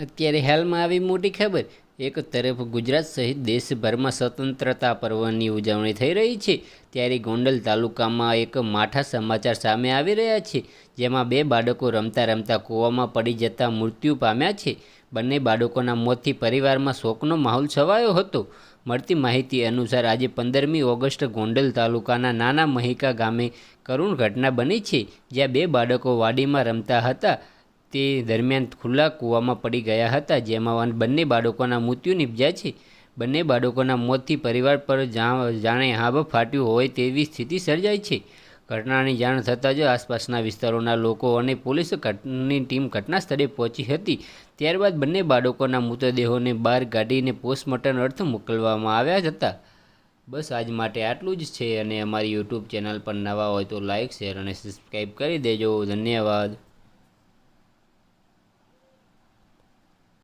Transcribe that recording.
અત્યારે હાલમાં આવી મોટી ખબર. એક તરફ ગુજરાત સહિત દેશભરમાં સ્વતંત્રતા પર્વની ઉજવણી થઈ રહી છે. ત્યારે ગોંડલ તાલુકામાં એક માઠા સમાચાર સામે આવી રહ્યા છે, જેમાં બે બાળકો રમતા રમતા કૂવામાં પડી જતા મૃત્યુ પામ્યા છે. બંને બાળકોના મોતથી પરિવારમાં શોકનો માહોલ છવાયો હતો. મળતી માહિતી અનુસાર આજે પંદરમી ઓગસ્ટ ગોંડલ તાલુકાના નાના મહિકા ગામે કરુણ ઘટના બની છે, જ્યાં બે બાળકો વાડીમાં રમતા હતા. તે દરમિયાન ખુલ્લા કૂવામાં પડી ગયા હતા, જેમાં બંને બાળકોના મૃત્યુ નિપજ્યા છે. બંને બાળકોના મોતથી પરિવાર પર જાણે હાબ ફાટ્યું હોય તેવી સ્થિતિ સર્જાઈ છે. ઘટનાની જાણ થતાં જ આસપાસના વિસ્તારોના લોકો અને પોલીસ ઘટની ટીમ ઘટના સ્થળે પહોંચી હતી. ત્યારબાદ બંને બાળકોના મૃતદેહોને બહાર કાઢીને પોસ્ટમોર્ટમ અર્થ મોકલવામાં આવ્યા હતા. બસ આજ માટે આટલું જ છે અને અમારી યુટ્યુબ ચેનલ પર નવા હોય તો લાઇક શેર અને સબસ્ક્રાઈબ કરી દેજો. ધન્યવાદ.